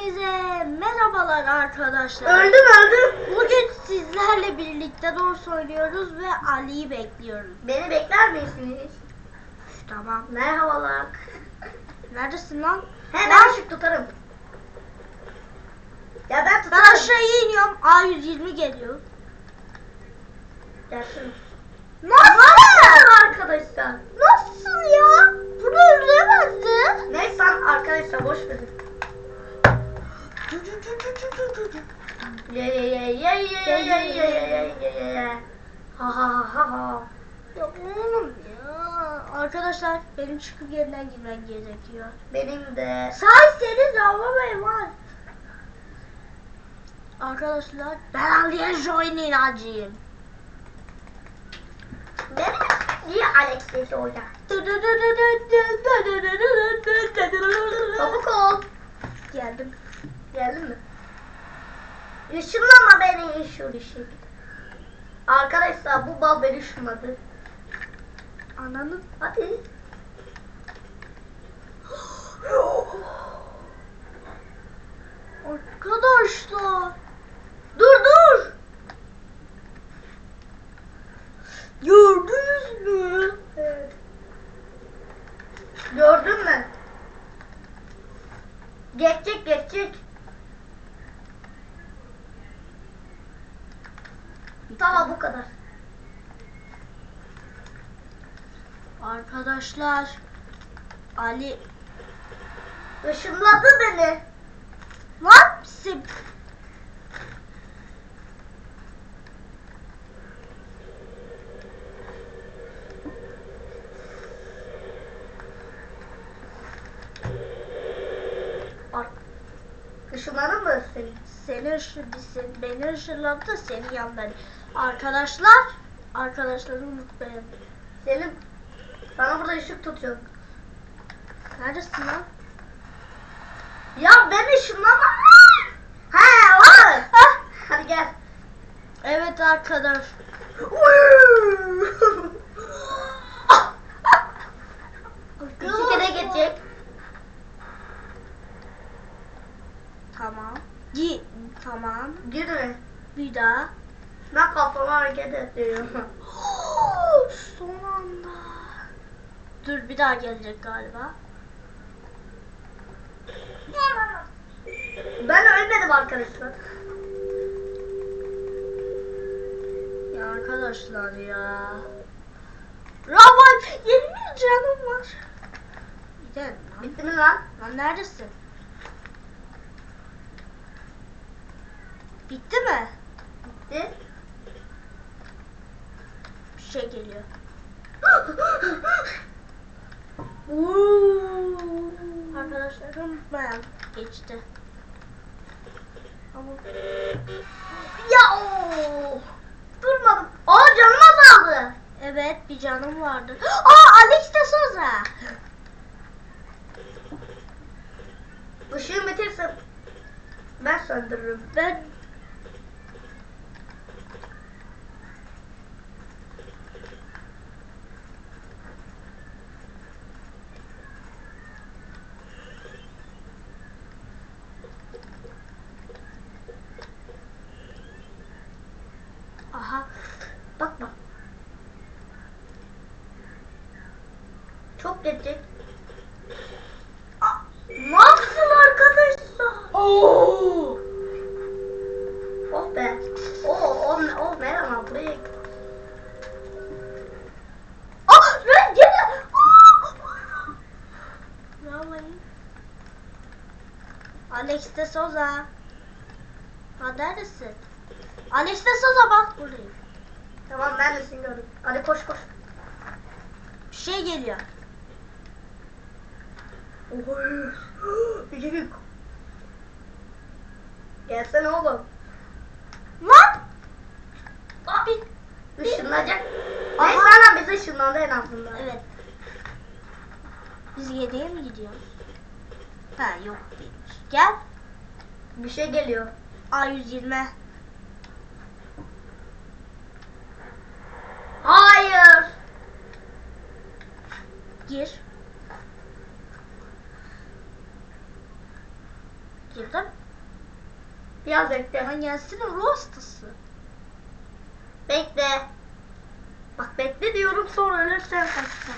Hepinize merhabalar arkadaşlar. Öldüm öldüm. Bugün sizlerle birlikte doğru oynuyoruz ve Ali'yi bekliyoruz. Beni bekler misiniz? Tamam. Merhabalar. Neredesin lan? He Ben- ben ışık tutarım. Ya ben Ben tutarım. aşağıya iniyorum. A120 geliyor. Gelsin. Nasıl? arkadaşlar. Nasıl ya? Bunu öldüremezdi. Neyse arkadaşlar boş verin. Ye ye ye ye ye ye ye ye ye ye. Ha ha ha ha. Ya oğlum ya. Arkadaşlar benim çıkıp yeniden girmem gerekiyor. Benim de. Say seni zavlamayın var. Arkadaşlar ben Ali'ye join acıyım. Benim niye Alex dedi orada? Çabuk ol. Geldim. Geldin mi? Işınlama beni ışıl ışık. Arkadaşlar bu bal beni ışınladı. Ananın Hadi. arkadaşlar. Dur dur. Gördünüz mü? Evet. Gördün mü? Geçecek geçecek. Daha bu kadar. Arkadaşlar Ali ışınladı beni. Ne yapsın? Işınlanır mı seni? Seni ışınlandı, seni ışınlandı, senin yanları. Arkadaşlar arkadaşları unutmayın. Selim sana burada ışık tutuyorum. Neredesin lan? Ya ben ışınlama. He var. Hadi gel. Evet arkadaş. İki kere geçecek. Tamam. Gi tamam. Girme. Bir daha. Ben kafamı hareket ettiriyorum. Son anda. Dur bir daha gelecek galiba. Ben ölmedim arkadaşlar. Ya arkadaşlar ya. Ravan 20 canım var. Gidelim lan. Bitti mi lan? Lan neredesin? Bitti mi? Bitti. Şey geliyor. Arkadaşlar unutmayalım. Geçti. Ama ya. Durmadım. Aa canım azaldı. evet bir canım vardı. Aa Alex de Souza. Işığım bitirse ben söndürürüm. Ben Aha Bakma. Çok geçecek. Aa, Nasıl arkadaşlar? Oo! Oh be. Oh, oh, oh merhaba buraya. Ah ben gene. Ramayın. Alex de Souza. Ha neredesin? Alex de Souza bak buradayım. Tamam ben de seni gördüm. Hadi koş koş. Bir şey geliyor. Oy. Büyük. Gelsene oğlum. Lan! Abi. Işınlanacak. Neyse anam bize ışınlandı en azından. Evet. Biz yediye mi gidiyoruz? Ha yok değilmiş. Gel. Bir şey geliyor. A120. Hayır. Gir. Girdim. Biraz bekle. Ama gelsene ruh hastası. Bekle. Bak bekle diyorum sonra ölürsen kaçma.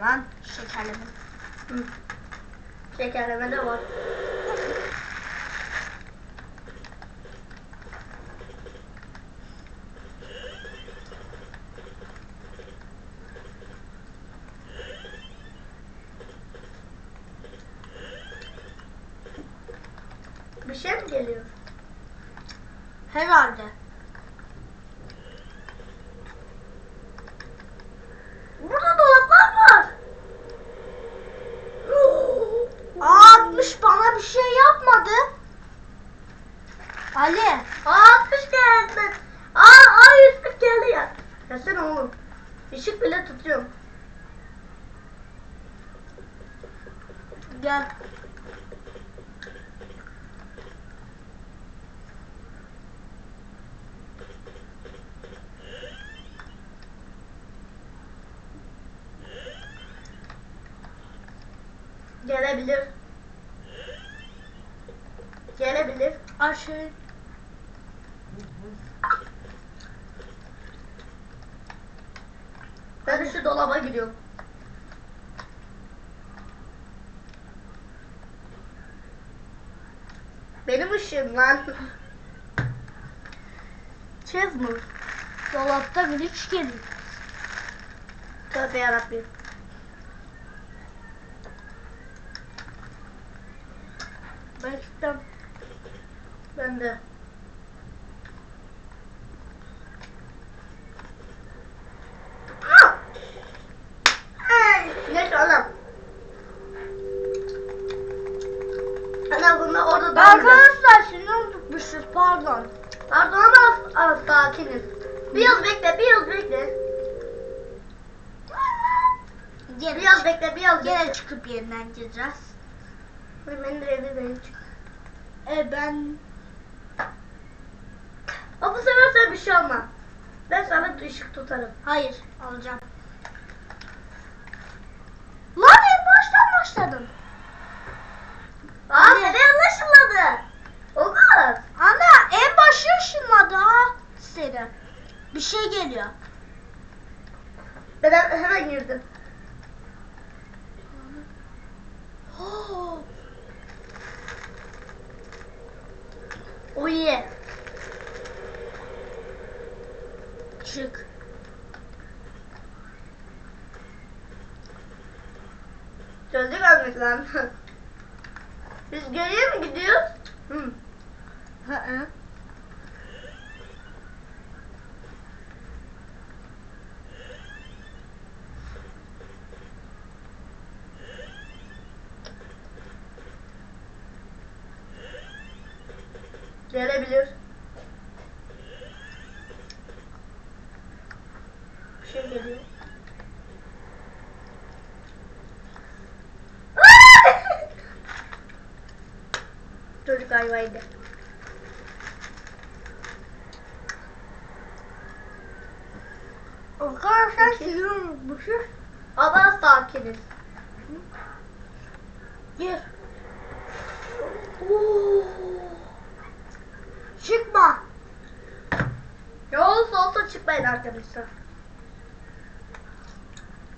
Lan şekerleme. Hı. Şekerleme de var. Bir şey mi geliyor? Herhalde. Burada dolaplar var. Aa 60 bana bir şey yapmadı. Ali. Aa 60 geldi. Aa aa 140 geldi ya. Gelsene oğlum. Işık bile tutuyorum. Gel. Gelebilir. Gelebilir. Aşağı. Ben şu dolaba giriyorum. Benim ışığım lan. Çizmur. Dolapta glitch geliyor. Tövbe yarabbim. Ben gittim. Ben de. Oğlum. Ana bunda orada. Arkadaşlar şimdi unutmuşuz pardon. Pardon ama az sakiniz. Biraz bekle, biraz bekle. Gene, Biraz bekle, biraz gene bekle. çıkıp yeniden gireceğiz. Ben de evde değilim. E ben Ama bu sefer sen bir şey alma. Ben sana ışık tutarım. hayır alacağım. Lan en baştan başladım. Aa Anne. seni anlaşılmadı. O kadar. Ana en başı ışınladı ha seni. Bir şey geliyor. Ben he- hemen girdim. Oh, O iyi. Çık. Çözdük ölmek lan. Biz geriye mi gidiyoruz? Hı. Hı hı. Gelebilir. Bir şey geliyor. Çocuk hayvaydı. Arkadaşlar sizi unutmuşuz. Ama sakiniz. Gir. Çıkma. Ne olursa olsa çıkmayın arkadaşlar.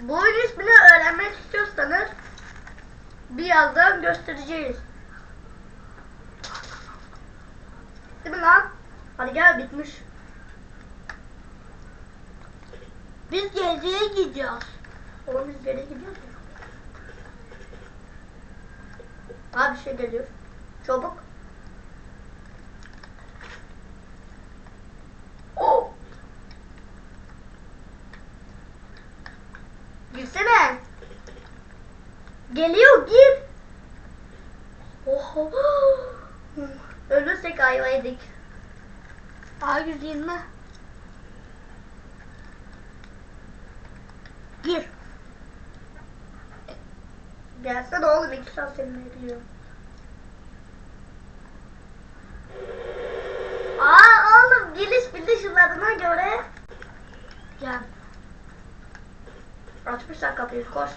Bu ismini öğrenmek istiyorsanız birazdan göstereceğiz. Değil mi lan? Hadi gel bitmiş. Biz geziye gidiyoruz. Oğlum biz geri gidiyoruz. Abi bir şey geliyor. Çabuk. Oh! Girsene. Geliyor gir. Oho. Ölürsek ayva yedik. A120. Gir. Gelsene oğlum iki saat seni bekliyorum. Aa oğlum geliş bildiş yıllarına göre Gel. açmışlar kapıyı koş.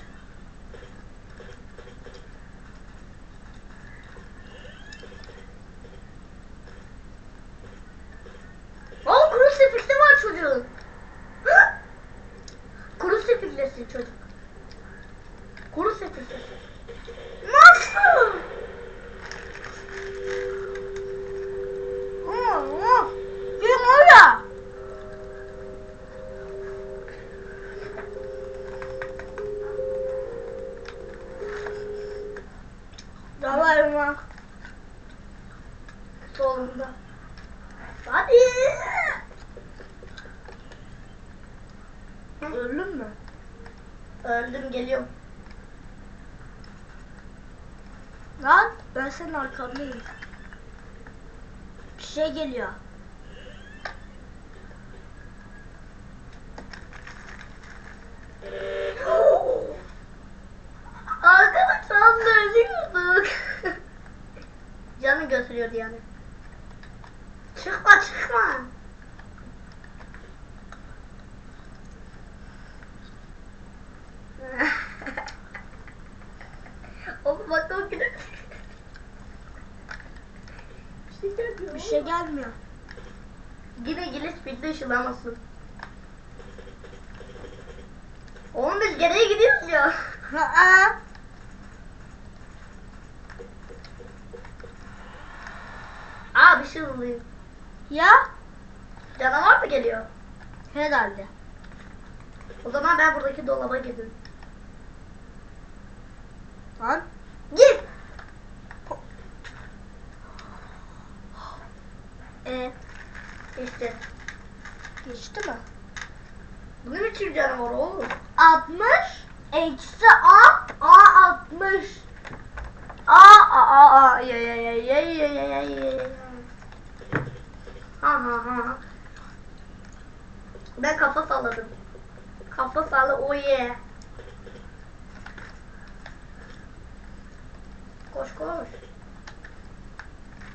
çocuk. Kuru sürpillesi çocuk. Öldün mü? Öldüm geliyorum. Lan ben senin arkandayım. Bir şey geliyor. Arkadaşlar ölüyorduk. Canı götürüyordu yani. Çıkma çıkma. Oğlum bak o güne. Bir şey gelmiyor. Bir şey gelmiyor. Yine gelir speedle ışınlamasın. Oğlum biz geriye gidiyoruz ya. Ha Aa bir şey oluyor. Ya Canavar mı geliyor? herhalde. O zaman ben buradaki dolaba gidin. Lan Git. E, İşte. geçti mi? Bu ne biçim canavar oğlum? 60 eksi A A 60. Aa aa aa ya ya ya ya ya ya ya ya ya. Ha ha ha. Ben kafa salladım. Kafa salla oh yeah. Koş koş.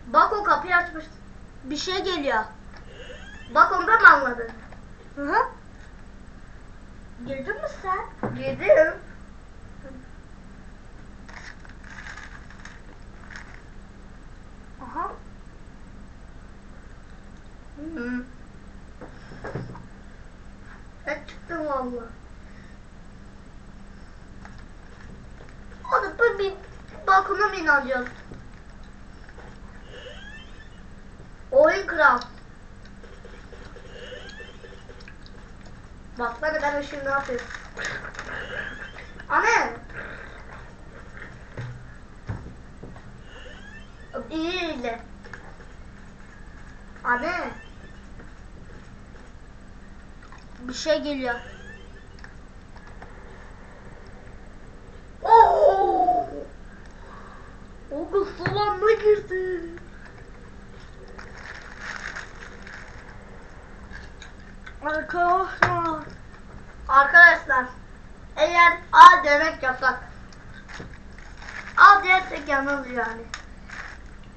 Bak o kapıyı açmış. Bir şey geliyor. Bak ondan mı anladın? Hı hı. Girdin mi sen? Girdim. Aha. Hı. Ben çıktım valla. Bir, bir balkona mı inanacağız? Oyun kral. Baksana ben şimdi ne yapıyorum. Anne. İyi. Anne. Bir şey geliyor. demek yok bak. Al dersek yalnız yani.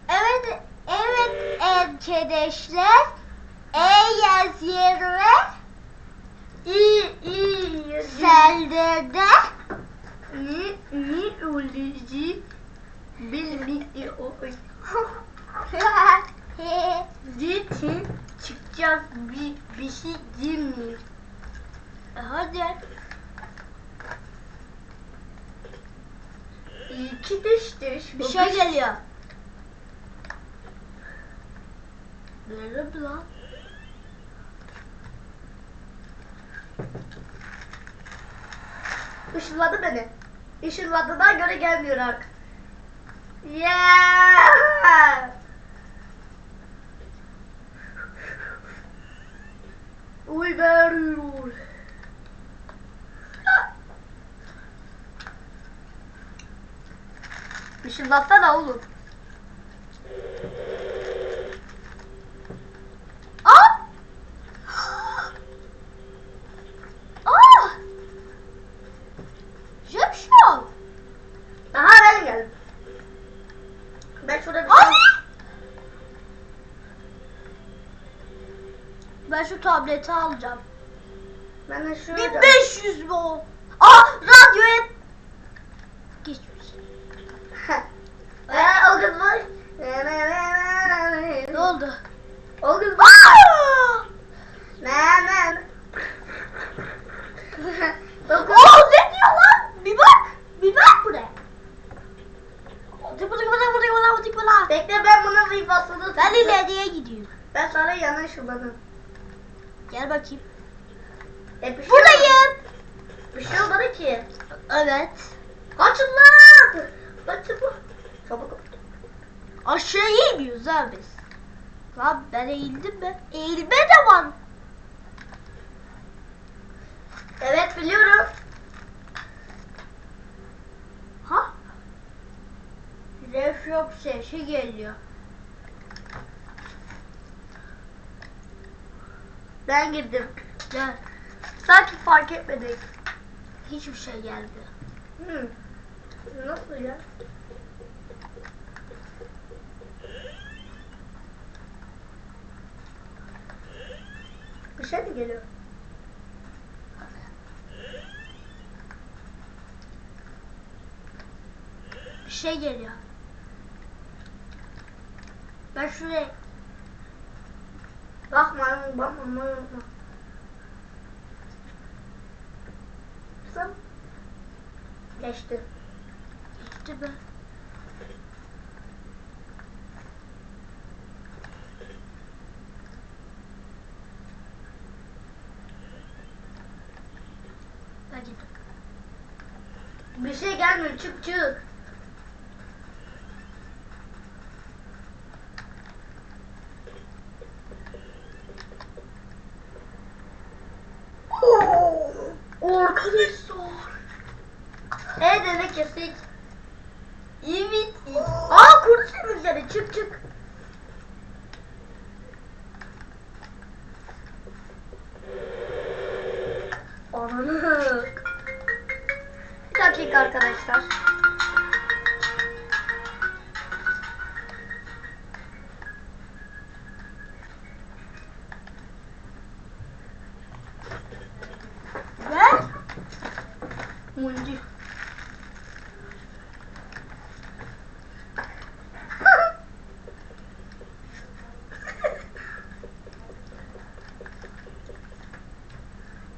Evet, evet arkadaşlar. Eğer yerine iyi iyi saldırdı. Ne ne olacak? Bilmiyorum. Zaten çıkacağız bir, bir şey demiyor. E, hadi. İki dış dış. Bir şey geliyor. Nerede bu lan? Işınladı beni. Işınladığına göre gelmiyor artık. Yeah! Uygarıyor. Işınlatsana oğlum. Aa! Aa! Jepşon! Daha ben geldim. Ben şurada bir Ay! Ben şu tableti alacağım. Ben de şurada. 1500 bu. Aa radyoya geçmiş. Eee o kız var. Ne oldu? O kız var. Aa! Ne ne. O kız Aa ne diyor lan? Bir bak. Bir bak buraya. Vıtık vıtık vıtık vıtık vıtık vıtık vıtık. Bekle ben bunun vibasını Ben tutacağım. ileriye gidiyorum. Ben sana yanaşırım. Gel bakayım. E, bir şey Buradayım. Bir şey olmadı ki. Evet. Kaçın lan. Kaçın lan. Çabuk. Aşağı eğmiyoruz abi biz. Lan ben eğildim mi? Eğilme de var. Evet biliyorum. Ha? Reflop sesi geliyor. Ben girdim. Gel. Sanki fark etmedik. Hiçbir şey geldi. Hı. Nasıl ya? Bir şey mi geliyor? Bir şey geliyor. Ben şuraya Bakma, bakma, bakma. Kızım. Geçti. Ben gittim. Bir şey gelmiyor, çık çık. Arkadaşlar. E demek kesik. Evet. Aa kurt sürücüleri çık çık. Munci.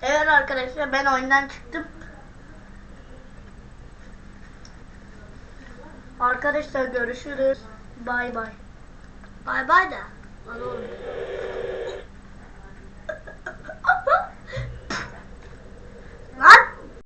evet arkadaşlar ben oyundan çıktım. Arkadaşlar görüşürüz. Bay bay. Bay bay da. Oğlum.